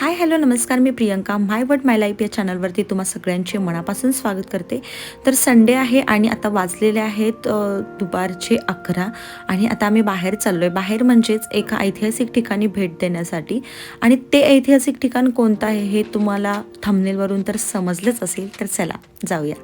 हाय hello नमस्कार. मी Priyanka. My word my life या चॅनलवरती तुम्हा सगळ्यांचे मनापासून स्वागत करते. तर संडे आहे आणि आता वाजलेले आहेत दुपारचे अकरा आणि आता आम्ही बाहेर चाललो आहे बाहेर म्हणजेच एका ऐतिहासिक ठिकाणी भेट देण्यासाठी. आणि ते ऐतिहासिक ठिकाण कोणतं आहे हे तुम्हाला थंबनेलवरून तर समजलंच असेल तर चला जाऊया.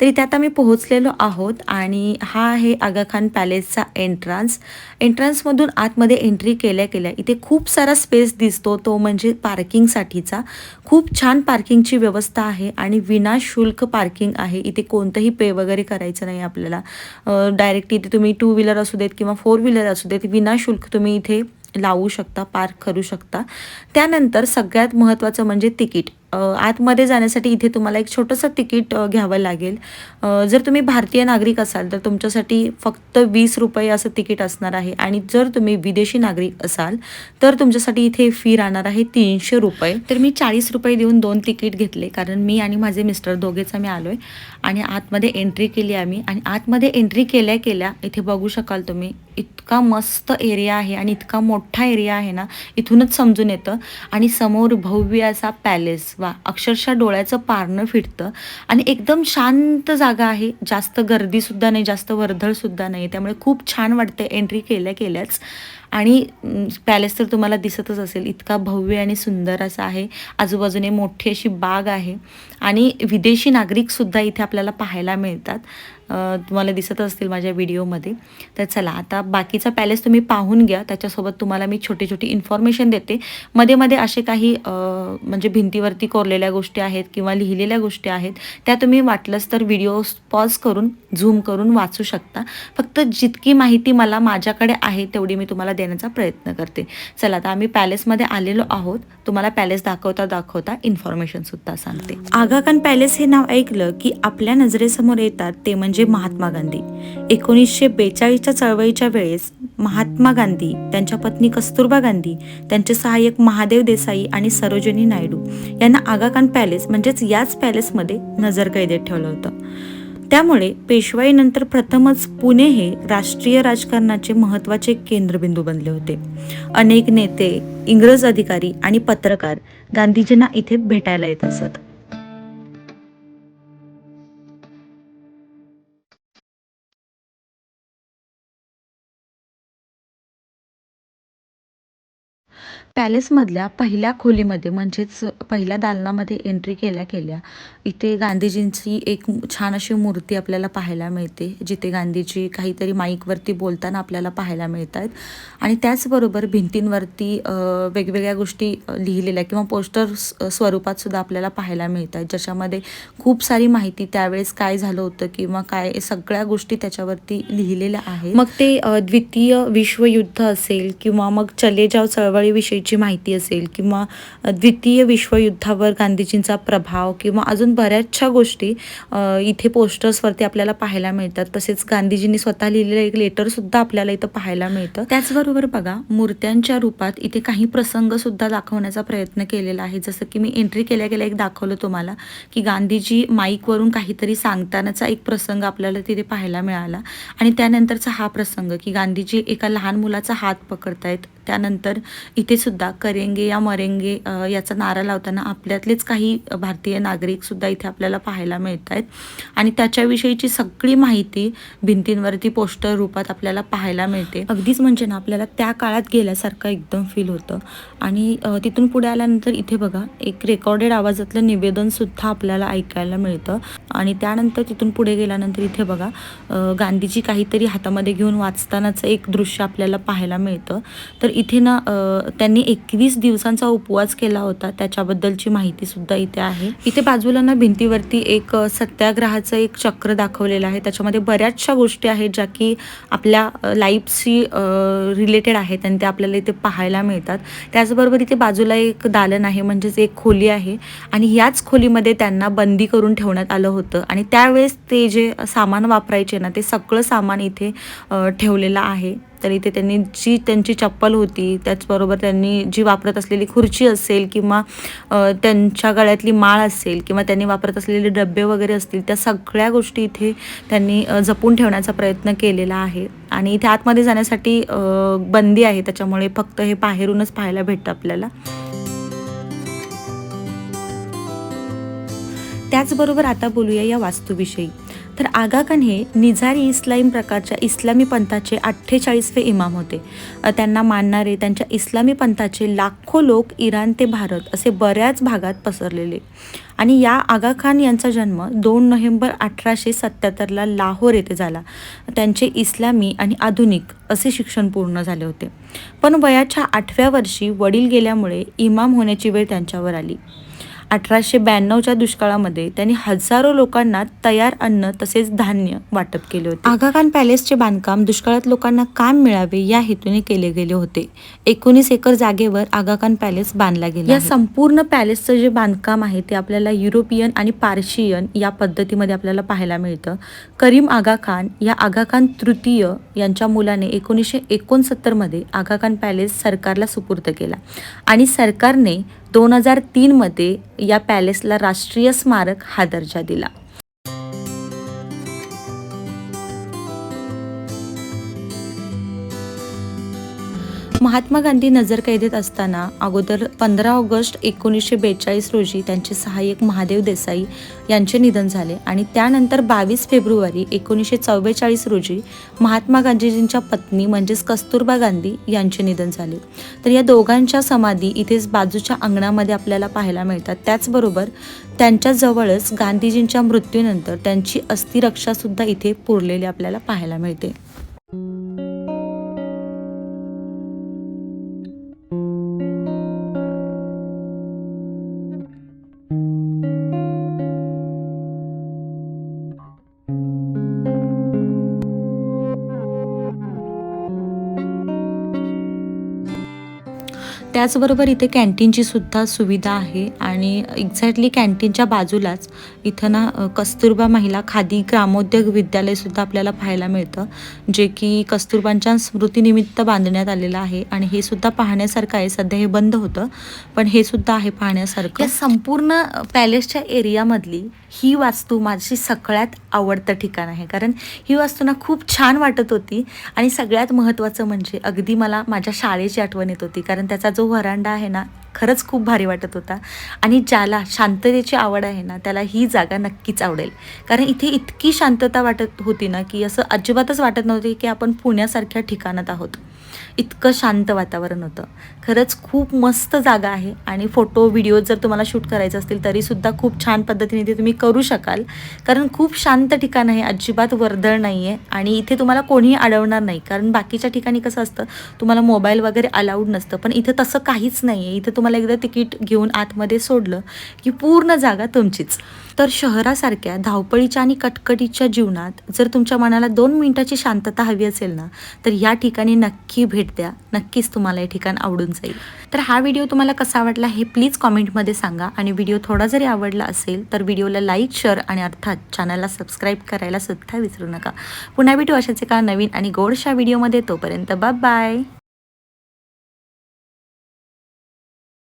तर इथे आता मी पोहोचलेलो आहोत आणि हा आहे आगाखान पॅलेसचा एंट्रान्स एंट्रान्समधून आतमध्ये एंट्री केल्या केल्या इथे खूप सारा स्पेस दिसतो तो म्हणजे पार्किंगसाठीचा खूप छान पार्किंगची व्यवस्था आहे आणि विनाशुल्क पार्किंग आहे. इथे कोणतंही पे वगैरे करायचं नाही आपल्याला. डायरेक्ट इथे तुम्ही टू व्हीलर असू देत किंवा फोर व्हीलर असू देत विनाशुल्क तुम्ही इथे लावू शकता पार्क करू शकता. त्यानंतर सगळ्यात महत्त्वाचं म्हणजे तिकीट. आतमध्ये जाण्यासाठी इथे तुम्हाला एक छोटंसं तिकीट घ्यावं लागेल. जर तुम्ही भारतीय नागरिक असाल तर तुमच्यासाठी फक्त वीस रुपये असं तिकीट असणार आहे. आणि जर तुम्ही विदेशी नागरिक असाल तर तुमच्यासाठी इथे फी राहणार आहे तीनशे रुपये. तर मी चाळीस रुपये देऊन दोन तिकीट घेतले कारण मी आणि माझे मिस्टर दोघेच आम्ही आलो आहे आणि आतमध्ये एंट्री केली आम्ही. आणि आतमध्ये एंट्री केल्या केल्या इथे बघू शकाल तुम्ही इतका मस्त एरिया आहे आणि इतका मोठा एरिया आहे ना इथूनच समजून येतं. आणि समोर भव्य असा पॅलेस वा अक्षरशः डोळ्याचं पारणं फिटतं आणि एकदम शांत जागा आहे. जास्त गर्दीसुद्धा नाही जास्त वर्दळसुद्धा नाही. त्यामुळे खूप छान वाटते एंट्री केल्या केल्याच. आणि पॅलेस तर तुम्हाला दिसतच असेल. इतका भव्य आणि सुंदर असा आहे. आजूबाजूने मोठी अशी बाग आहे. आणि विदेशी नागरिकसुद्धा इथे आपल्याला पाहायला मिळतात. तुम्हाला दिसत असतील माझ्या व्हिडिओमध्ये. तर चला आता बाकीचा पॅलेस तुम्ही पाहून घ्या. त्याच्यासोबत तुम्हाला मी छोटी छोटी इन्फॉर्मेशन देते. मध्ये मध्ये असे काही म्हणजे भिंतीवरती कोरलेल्या गोष्टी आहेत किंवा लिहिलेल्या गोष्टी आहेत त्या तुम्ही वाटलंच तर व्हिडिओ पॉज करून झूम करून वाचू शकता. फक्त जितकी माहिती मला माझ्याकडे आहे तेवढी मी तुम्हाला देण्याचा प्रयत्न करते. चला आता आम्ही पॅलेसमध्ये आलेलो आहोत. तुम्हाला पॅलेस दाखवता दाखवता इन्फॉर्मेशनसुद्धा सांगते. आगाखान पॅलेस हे नाव ऐकलं की आपल्या नजरेसमोर येतात ते म्हणजे म्हणजे महात्मा गांधी. एकोणीसशे बेचाळीसच्या चळवळीच्या वेळेस महात्मा गांधी त्यांच्या पत्नी कस्तुरबा गांधी त्यांचे सहाय्यक महादेव देसाई आणि सरोजिनी नायडू यांना आगाखान पॅलेस म्हणजेच याच पॅलेसमध्ये नजरकैदेत ठेवलं होतं. त्यामुळे पेशवाईनंतर प्रथमच पुणे हे राष्ट्रीय राजकारणाचे महत्त्वाचे केंद्रबिंदू बनले होते. अनेक नेते इंग्रज अधिकारी आणि पत्रकार गांधीजींना इथे भेटायला येत असत. पॅलेसमधल्या पहिल्या खोलीमध्ये म्हणजेच पहिल्या दालनामध्ये एंट्री केल्या केल्या इथे गांधीजींची एक छान अशी मूर्ती आपल्याला पाहायला मिळते जिथे गांधीजी काहीतरी माईकवरती बोलताना आपल्याला पाहायला मिळत आहेत आणि त्याचबरोबर भिंतींवरती वेगवेगळ्या गोष्टी लिहिलेल्या किंवा पोस्टर स्वरूपात सुद्धा आपल्याला पाहायला मिळत आहेत ज्याच्यामध्ये खूप सारी माहिती त्यावेळेस काय झालं होतं किंवा काय सगळ्या गोष्टी त्याच्यावरती लिहिलेल्या आहेत. मग ते द्वितीय विश्वयुद्ध असेल किंवा मग चले जाव विषयीची माहिती असेल किंवा द्वितीय विश्वयुद्धावर गांधीजींचा प्रभाव किंवा अजून बऱ्याचशा गोष्टी इथे पोस्टर्सवरती आपल्याला पाहायला मिळतात. तसेच गांधीजींनी स्वतः लिहिलेलं एक लेटरसुद्धा आपल्याला इथं पाहायला मिळतं. त्याचबरोबर बघा मूर्त्यांच्या रूपात इथे काही प्रसंगसुद्धा दाखवण्याचा प्रयत्न केलेला आहे. जसं की मी एंट्री केल्या गेल्या एक दाखवलं तुम्हाला की गांधीजी माईकवरून काहीतरी सांगतानाचा एक प्रसंग आपल्याला तिथे पाहायला मिळाला. आणि त्यानंतरचा हा प्रसंग की गांधीजी एका लहान मुलाचा हात पकडतायत. त्यानंतर इथे सुद्धा करेंगे या मरेंगे याचा नारा लावताना आपल्यातलेच काही भारतीय नागरिक सुद्धा इथे आपल्याला पाहायला मिळत आहेत आणि त्याच्याविषयीची सगळी माहिती भिंतींवरती पोस्टर रूपात आपल्याला पाहायला मिळते. अगदीच म्हणजे ना आपल्याला त्या काळात गेल्यासारखं एकदम फील होतं. आणि तिथून पुढे आल्यानंतर इथे बघा एक रेकॉर्डेड आवाजातलं निवेदन सुद्धा आपल्याला ऐकायला मिळतं. आणि त्यानंतर तिथून पुढे गेल्यानंतर इथे बघा गांधीजी काहीतरी हातामध्ये घेऊन वाचतानाचं एक दृश्य आपल्याला पाहायला मिळतं. तर इथे ना त्यांनी एकवीस दिवसांचा उपवास केला होता. त्याच्याबद्दलची माहिती सुद्धा इथे आहे. इथे बाजूला ना भिंतीवरती एक सत्याग्रहाचं एक चक्र दाखवलेलं आहे. त्याच्यामध्ये बऱ्याचशा गोष्टी आहेत ज्या की आपल्या लाईफशी रिलेटेड आहेत आणि ते आपल्याला इथे पाहायला मिळतात. त्याचबरोबर इथे बाजूला एक दालन आहे म्हणजेच एक खोली आहे. आणि याच खोलीमध्ये त्यांना बंदी करून ठेवण्यात आलं होतं. आणि त्यावेळेस ते जे सामान वापरायचे ना ते सगळं सामान इथे ठेवलेलं आहे. तर इथे त्यांनी जी त्यांची चप्पल होती त्याचबरोबर त्यांनी जी वापरत असलेली खुर्ची असेल किंवा त्यांच्या गळ्यातली माळ असेल किंवा त्यांनी वापरत असलेले डबे वगैरे असतील त्या सगळ्या गोष्टी इथे त्यांनी जपून ठेवण्याचा प्रयत्न केलेला आहे. आणि इथे आतमध्ये जाण्यासाठी बंदी आहे त्याच्यामुळे फक्त हे बाहेरूनच पाहायला भेटतं आपल्याला. त्याचबरोबर आता बोलूया या वास्तूविषयी. तर आगा खान हे निझारी इस्लाम प्रकारच्या इस्लामी पंथाचे अठ्ठेचाळीसवे इमाम होते. त्यांना मानणारे त्यांच्या इस्लामी पंथाचे लाखो लोक इराण ते भारत असे बऱ्याच भागात पसरलेले. आणि या आगा खान यांचा जन्म दोन नोव्हेंबर अठराशे सत्याहत्तरला लाहोर येथे झाला. त्यांचे इस्लामी आणि आधुनिक असे शिक्षण पूर्ण झाले होते. पण वयाच्या आठव्या वर्षी वडील गेल्यामुळे इमाम होण्याची वेळ त्यांच्यावर आली. अठराशे ब्याण्णवच्या दुष्काळामध्ये त्यांनी हजारो लोकांना तयार अन्न तसेच धान्य वाटप केले होते. आगा खान पॅलेसचे बांधकाम दुष्काळात लोकांना काम मिळावे या हेतूने केले गेले होते. एकोणीस एकर जागेवर आगा खान पॅलेस बांधला गेला या संपूर्ण पॅलेसचं जे बांधकाम आहे ते आपल्याला युरोपियन आणि पार्शियन या पद्धतीमध्ये आपल्याला पाहायला मिळतं. करीम आगा खान या आगा खान तृतीय यांच्या मुलाने एकोणीसशे एकोणसत्तरमध्ये आगा खान पॅलेस सरकारला सुपूर्द केला आणि सरकारने दोन हजार तीनमध्ये या पॅलेसला राष्ट्रीय स्मारक हा दर्जा दिला. महात्मा गांधी नजरकैदेत असताना अगोदर पंधरा ऑगस्ट एकोणीसशे बेचाळीस रोजी त्यांचे सहाय्यक महादेव देसाई यांचे निधन झाले आणि त्यानंतर बावीस फेब्रुवारी एकोणीसशे चव्वेचाळीस रोजी महात्मा गांधीजींच्या पत्नी म्हणजेच कस्तुरबा गांधी यांचे निधन झाले. तर या दोघांच्या समाधी इथेच बाजूच्या अंगणामध्ये आपल्याला पाहायला मिळतात. त्याचबरोबर त्यांच्याजवळच गांधीजींच्या मृत्यूनंतर त्यांची अस्थिरक्षासुद्धा इथे पुरलेली आपल्याला पाहायला मिळते. त्याचबरोबर इथे कॅन्टीनची सुद्धा सुविधा आहे. आणि एक्झॅक्टली कॅन्टीनच्या बाजूलाच इथं ना कस्तुरबा महिला खादी ग्रामोद्योग विद्यालयसुद्धा आपल्याला पाहायला मिळतं. जे की कस्तुरबांच्या स्मृतीनिमित्त बांधण्यात आलेलं आहे. आणि हे सुद्धा पाहण्यासारखं आहे. सध्या हे बंद होतं. पण हे सुद्धा आहे पाहण्यासारखं. संपूर्ण पॅलेसच्या एरियामधली ही वास्तू माझी सगळ्यात आवडतं ठिकाण आहे. कारण ही वास्तू ना खूप छान वाटत होती. आणि सगळ्यात महत्त्वाचं म्हणजे अगदी मला माझ्या शाळेची आठवण येत होती. कारण त्याचा जो व्हरांडा आहे ना खरंच खूप भारी वाटत होता. आणि ज्याला शांततेची आवड आहे ना त्याला ही जागा नक्कीच आवडेल. कारण इथे इतकी शांतता वाटत होती ना की असं अजिबातच वाटत नव्हते की आपण पुण्यासारख्या ठिकाणात आहोत. इतकं शांत वातावरण होतं. खरंच खूप मस्त जागा आहे. आणि फोटो व्हिडिओ जर तुम्हाला शूट करायचं असतील तरीसुद्धा खूप छान पद्धतीने ते तुम्ही करू शकाल. कारण खूप शांत ठिकाण आहे अजिबात वर्दळ नाही आहे आणि इथे तुम्हाला कोणीही अडवणार नाही. कारण बाकीच्या ठिकाणी कसं असतं तुम्हाला मोबाईल वगैरे अलाउड नसतं. पण इथे तसं काहीच नाही आहे इथे तुम्हाला एकदा तिकीट घेऊन आतमध्ये सोडलं की पूर्ण जागा तुमचीच. तर शहरासारख्या धावपळीच्या आणि कटकटीच्या जीवनात जर तुमच्या मनाला दोन मिनिटाची शांतता हवी असेल ना तर या ठिकाणी नक्की भेट द्या. नक्कीच तुम्हाला हे ठिकाण आवडून जाईल. तर हा व्हिडिओ तुम्हाला कसा वाटला हे प्लीज कॉमेंटमध्ये सांगा. आणि व्हिडिओ थोडा जरी आवडला असेल तर व्हिडिओला लाईक शेअर आणि अर्थात चॅनलला सबस्क्राईब करायला सुद्धा विसरू नका. पुन्हा भेटू अशाच एका नवीन आणि गोडशा व्हिडिओमध्ये तोपर्यंत बाय बाय.